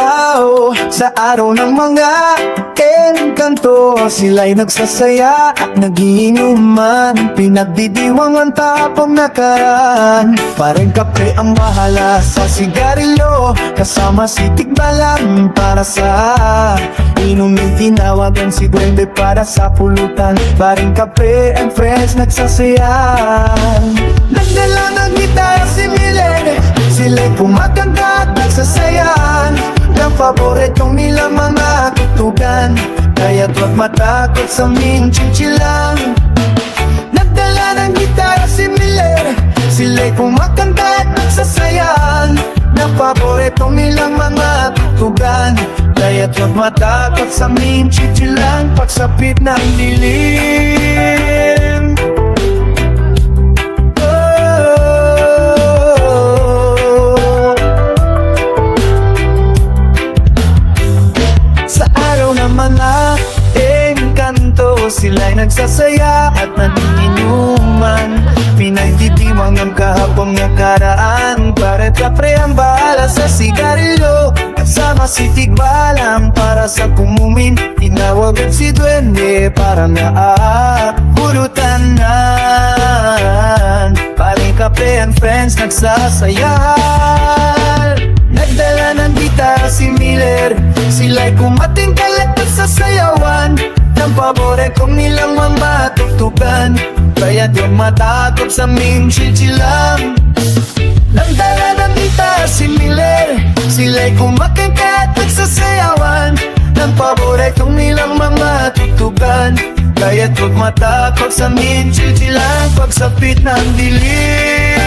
Oh, sa araw ng mga engkanto Sila'y nagsasaya at nagiinuman Pinagdidiwang ang tapong nakaraan. Parang kape ang bahala sa sigarilyo Kasama si Tigbalang para sa Inumin. Tinawagan si Duende para sa pulutan. Paring kape and friends nagsasayahan Nagdala ng nagsasayahan Ng paboritong nila mga tutugan Kaya't huwag matakot sa aming chichilang Nagdala ng gitara si Miller. Sila'y kumakanta at nagsasayahan. Ng paboritong nilang mga tutugan Kaya't huwag matakot sa aming chichilang Pagsapit ng dilim ng mga engkanto Sila'y nagsasaya at nanininuman. Pinagdidimang ang kahapong nakaraan Para kapre ang bahala sa sigarilyo. Kasama si Tigbalang para sa kumumin. Tinawagan si Duende para naapulutanan. Paring kape and friends nagsasayahan Nagdala ng gitara si Miller. Sila'y kumating kalat at sasayawan Ng paboritong nilang mga tugtugan Kaya di matakot sa aming chichilang Nagdala ng gitara si Miller Sila'y kumating kalat at sasayawan Ng paboritong nilang mga tugtugan Kaya't huwag matakot sa aming chichilang Pagsapit ng dilim